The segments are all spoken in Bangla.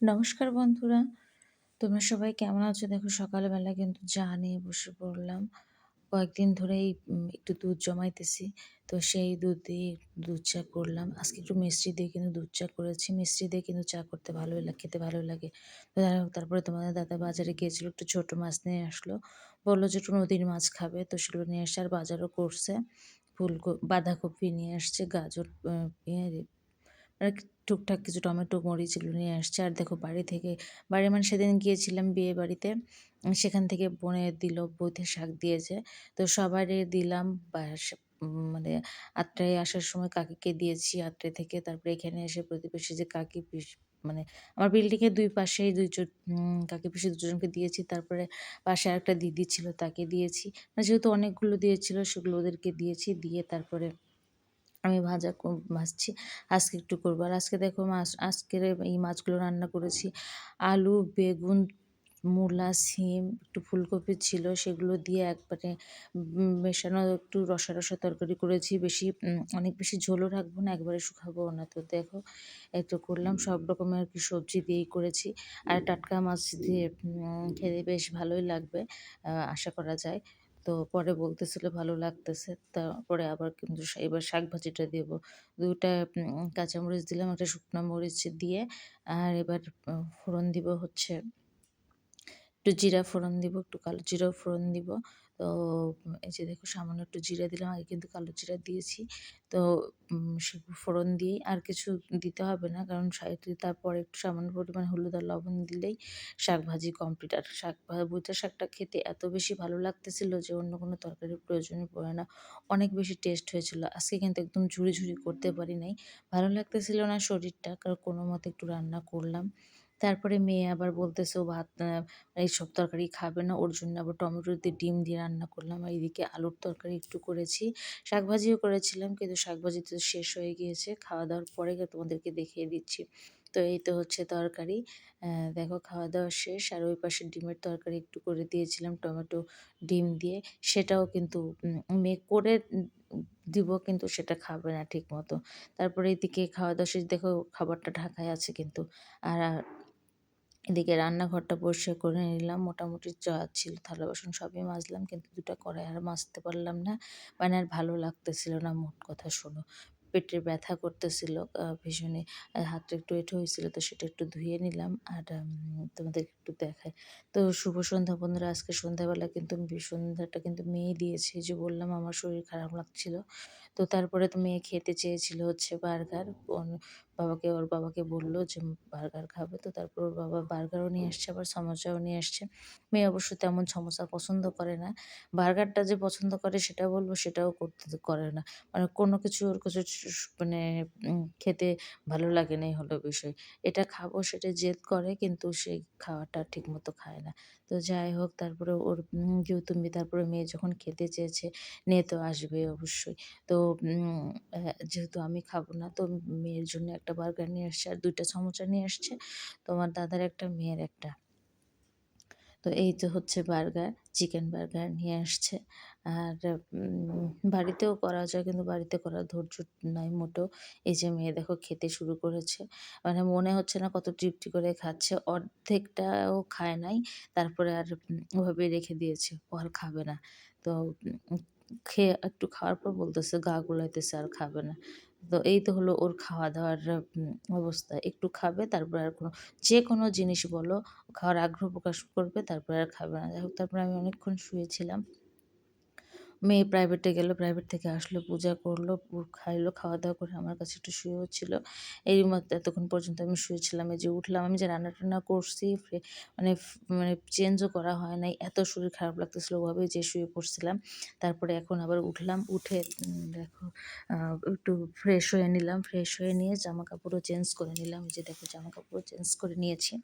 নমস্কার বন্ধুরা। তোমরা সবাই কেমন আছো? দেখো, সকালবেলা কিন্তু চা নিয়ে বসে পড়লাম। কয়েকদিন ধরেই একটু দুধ জমাইতেছি। তো সেই দুধ দিয়ে দুধ চা করলাম। আজকে একটু মিষ্টি দিয়ে কিন্তু দুধ চা করেছি। মিষ্টি দিয়ে কিন্তু চা করতে ভালোই লাগে খেতে ভালো লাগে। তো যাই হোক, তারপরে তোমাদের দাদা বাজারে গিয়েছিল, একটু ছোট মাছ নিয়ে আসলো। বলল যে একটু নদীর মাছ খাবে। তো সেগুলো নিয়ে আসছে আর বাজারও করছে। ফুলকপি বাঁধাকপি নিয়ে আসছে, গাজর আর টুকটাক কিছু টমেটো মরিচ এগুলো নিয়ে আসছে। আর দেখো বাড়ি থেকে বাড়ি মানে সেদিন গিয়েছিলাম বিয়ে বাড়িতে। সেখান থেকে বনে দিল বইতে শাক দিয়েছে। তো সবারই দিলাম বা মানে আটটায় আসার সময় কাকিকে দিয়েছি। আটটায় থেকে তারপরে এখানে এসে প্রতিবেশী যে কাকি মানে আমার বিল্ডিংয়ের দুই পাশেই দুইজন কাকি পিসি দুজনকে দিয়েছি। তারপরে পাশে আরেকটা দিদি ছিল, তাকে দিয়েছি। মানে যেহেতু অনেকগুলো দিয়েছিল, সেগুলো ওদেরকে দিয়েছি। দিয়ে তারপরে আমি ভাজা ভাজছি। আজকে একটু করব। আর আজকে দেখো মাছ আজকের এই মাছগুলো রান্না করেছি। আলু, বেগুন, মূলা, সিম, একটু ফুলকপি ছিল, সেগুলো দিয়ে একবারে মেশানো, একটু রসা রসা তরকারি করেছি। বেশি অনেক বেশি ঝোলও রাখব না, একবারে শুকাবো না। তো দেখো একটু করলাম, সব রকমের আর কি সবজি দিয়েই করেছি। আর টাটকা মাছ দিয়ে খেতে বেশ ভালোই লাগবে আশা করা যায়। তো পরে বলতেছিল ভালো লাগতেছে। তারপরে আবার কিন্তু এবার শাক ভাজিটা দেবো দুটা কাঁচামরিচ দিলাম, একটা শুকনো মরিচ দিয়ে। আর এবার ফোড়ন দিব হচ্ছে, একটু জিরা ফোড়ন দিব, একটু কালো জিরাও ফোড়ন দিব। তো এই যে দেখো সামান্য একটু জিরা দিলাম, আগে কিন্তু কালো জিরা দিয়েছি। তো ফোড়ন দিয়েই আর কিছু দিতে হবে না, কারণ সাইতে তারপরে একটু সামান্য পরিমাণ হলুদ আর লবণ দিলেই শাক ভাজি কমপ্লিট আর শাক বুইটা শাকটা খেতে এত বেশি ভালো লাগতেছিল যে অন্য কোনো তরকারির প্রয়োজনই পড়ে না। অনেক বেশি টেস্ট হয়েছিল। আজকে কিন্তু একদম ঝুড়ি ঝুড়ি করতে পারি নাই। ভালো লাগতেছিল না শরীরটা, কারণ কোনো মতে একটু রান্না করলাম। তারপরে মেয়ে আবার বলতেছে, ও ভাত এইসব তরকারি খাবে না। ওর জন্য আবার টমেটো দিয়ে ডিম দিয়ে রান্না করলাম। আর এদিকে আলুর তরকারি একটু করেছি। শাক ভাজিও করেছিলাম, কিন্তু শাক ভাজি তো শেষ হয়ে গিয়েছে। খাওয়া দাওয়ার পরে তোমাদেরকে দেখিয়ে দিচ্ছি। তো এই তো হচ্ছে তরকারি। দেখো, খাওয়া দাওয়া শেষ। আর ওই পাশে ডিমের তরকারি একটু করে দিয়েছিলাম, টমেটো ডিম দিয়ে। সেটাও কিন্তু মেয়ে করে দিব, কিন্তু সেটা খাবে না ঠিক মতো তারপরে এদিকে খাওয়া দাওয়া শেষ। দেখো, খাবারটা ঢাকায় আছে কিন্তু। আর এদিকে রান্নাঘরটা পরিষ্কার করে নিলাম। মোটামুটি যা ছিল থালা, বাসন সবই মাজলাম, কিন্তু দুটো কড়াই আর মাজতে পারলাম না। মানে আর ভালো লাগতেছিল না, মোট কথা শোনো। পেটের ব্যথা করতেছিল ভীষণই। হাতটা একটু এঁটো হয়েছিল, তো সেটা একটু ধুয়ে নিলাম। আর তোমাদের একটু দেখায় তো শুভ সন্ধ্যা বন্ধুরা, আজকে সন্ধ্যাবেলা কিন্তু সন্ধ্যাটা কিন্তু মেয়ে দিয়েছে। যে বললাম, আমার শরীর খারাপ লাগছিল। তো তারপরে তো মেয়ে খেতে চেয়েছিল হচ্ছে বার্গার। বাবাকে, ওর বাবাকে বলল যে বার্গার খাবে। তো তারপর ওর বাবা বার্গারও নিয়ে আসছে, আবার সমোসাও নিয়ে আসছে। মেয়ে অবশ্য তেমন সমোসা পছন্দ করে না। বার্গারটা যে পছন্দ করে, সেটা বলব, সেটাও করতে করে না। মানে কোনো কিছু ওর কিছু মানে খেতে ভালো লাগে না হলো বিষয়। এটা খাব, সেটা জেদ করে, কিন্তু সেই খাওয়াটা ঠিক মতো খায় না। তো যাই হোক, তারপরে ওর যেহেতু তারপরে মেয়ে যখন খেতে চেয়েছে, নিয়ে তো আসবে অবশ্যই। তো যেহেতু আমি খাব না, তো মেয়ের জন্য একটা বার্গার নিয়ে আসছে আর দুইটা সমোসা নিয়ে আসছে। তোমার দাদার একটা, মেয়ের একটা। তো এই তো হচ্ছে বার্গার চিকেন বার্গার নিয়ে আসছে। আর বাড়িতেও করা যায় কিন্তু বাড়িতে করার ধৈর্য নাই মোটো এই যে মেয়ে দেখো খেতে শুরু করেছে। মানে মনে হচ্ছে না কত তৃপ্তি করে খাচ্ছে। অর্ধেকটাও খায় নাই, তারপরে আর ওভাবে রেখে দিয়েছে। ও আর খাবে না। তো খেয়ে একটু খাওয়ার পর বলতেছে গা গুলাইতেছে আর খাবে না। তো এই তো হলো ওর খাওয়া দাওয়ার অবস্থা। একটু খাবে, তারপর আর কোনো যে কোনো জিনিস বলো, খাওয়ার আগ্রহ প্রকাশ করবে, তারপরে আর খাবে না। যাই হোক, তারপর আমি অনেকক্ষণ শুয়েছিলাম। মেয়ে প্রাইভেটে গেল প্রাইভেট থেকে আসলো, পূজা করল খাইলো খাওয়া দাওয়া করে আমার কাছে একটু শুয়েও ছিল। এরই মধ্যে এতক্ষণ পর্যন্ত আমি শুয়েছিলাম যে উঠলাম আমি যে রান্না টান্না করছি মানে মানে চেঞ্জও করা হয় নাই, এত শরীর খারাপ লাগতেছিল ওভাবে যে শুয়ে পড়ছিলাম। তারপরে এখন আবার উঠলাম, উঠে দেখো একটু ফ্রেশ হয়ে নিলাম ফ্রেশ হয়ে নিয়ে জামা কাপড়ও চেঞ্জ করে নিলাম যে দেখো জামা কাপড়ও চেঞ্জ করে নিয়েছি।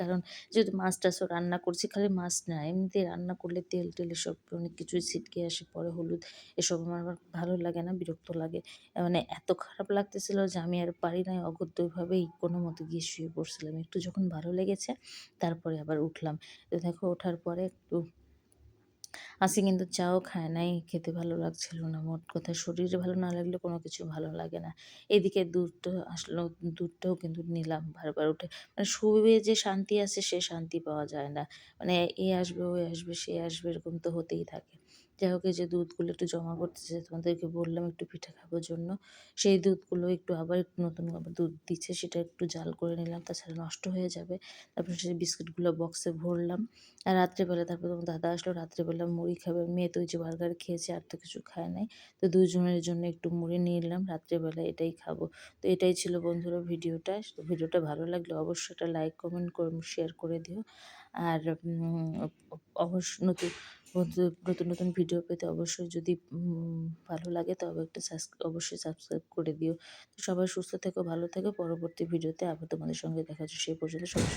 কারণ যেহেতু মাছ টাছও রান্না করছি, খালি মাছ না এমনিতে রান্না করলে তেল টেল সব অনেক কিছুই ছিটকে আসে পরে হলুদ এসব আমার আবার ভালো লাগে না, বিরক্ত লাগে। মানে এত খারাপ লাগতেছিল যে আমি আর পারি নাই, অগত্যভাবেই কোনো মতে গিয়ে শুয়ে পড়ছিলাম। একটু যখন ভালো লেগেছে, তারপরে আবার উঠলাম। তো দেখো, ওঠার পরে একটু আজকে কিন্তু চাও খায় নাই, খেতে ভালো লাগছিল না। মোট কথা শরীরে ভালো না লাগলে কোনো কিছু ভালো লাগে না। এদিকে দুধটা আসলো, দুধটাও কিন্তু নিলাম বারবার উঠে। মানে শুয়ে যে শান্তি আছে, সে শান্তি পাওয়া যায় না। মানে এ আসবে, ওই আসবে, সে আসবে, এরকম তো হতেই থাকে। যাই হোক যে দুধগুলো একটু জমা করতেছে তোমাদেরকে বললাম একটু পিঠা খাবার জন্য। সেই দুধগুলো একটু আবার একটু নতুন দুধ দিচ্ছে, সেটা একটু জাল করে নিলাম, তাছাড়া নষ্ট হয়ে যাবে। তারপর সেই বিস্কুটগুলো বক্সে ভরলাম। আর রাত্রেবেলা তারপর তোমার দাদা আসলো, রাত্রেবেলা মুড়ি খাবে মেয়ে তো ওই যে বার্গার খেয়েছে, আর তো কিছু খায় নাই। তো দুজনের জন্য একটু মুড়ি নিয়ে নিলাম রাত্রেবেলা এটাই খাব। তো এটাই ছিল বন্ধুরা ভিডিওটা। ভিডিওটা ভালো লাগলে অবশ্যই একটা লাইক কমেন্ট শেয়ার করে দিও। আর অবশ্য নতুন নতুন নতুন ভিডিও পেতে অবশ্যই যদি ভালো লাগে তবে একটা অবশ্যই সাবস্ক্রাইব করে দিও। সবাই সুস্থ থেকো, ভালো থেকো। পরবর্তী ভিডিওতে আবার তোমাদের সঙ্গে দেখা হচ্ছে সেই পর্যন্ত সবাই